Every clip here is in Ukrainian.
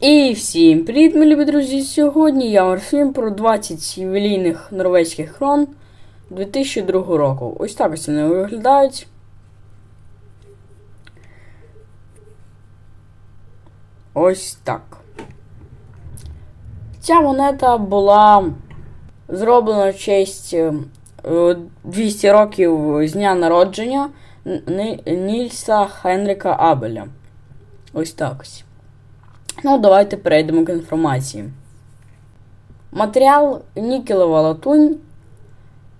І всім привіт, мої любі друзі! Сьогодні я Марфім про 20 ювілейних норвезьких крон 2002 року. Ось так ось вони виглядають. Ось так. Ця монета була зроблена в честь е, е, 200 років з дня народження Нільса Хенріка Абеля. Ось так ось. Ну, давайте перейдемо к інформації. Матеріал нікелева латунь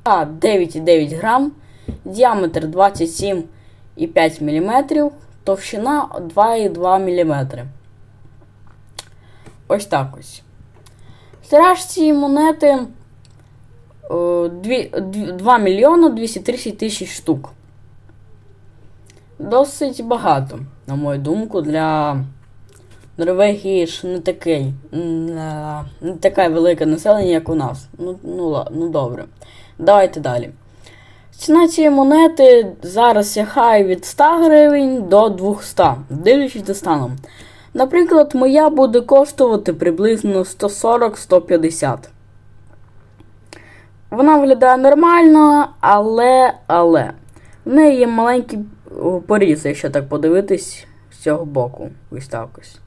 а 9,9 грам, діаметр 27,5 мм, товщина 2,2 мм. Ось так ось. Тираж цієї монети е, дві- дві- 2 мільйона 230 тисяч штук. Досить багато, на мою думку, для Норвегії ж не такий, не, не таке велике населення, як у нас. Ну, ну, ну добре. Давайте далі. Ціна цієї монети зараз сягає від 100 гривень до 200, дивлячись за станом. Наприклад, моя буде коштувати приблизно 140-150. Вона виглядає нормально, але, але. В неї є маленький поріз, якщо так подивитись з цього боку. Ось так ось.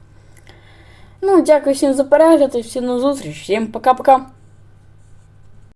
Ну, дякую всім за перегляд і всім на зустріч. Всім пока-пока.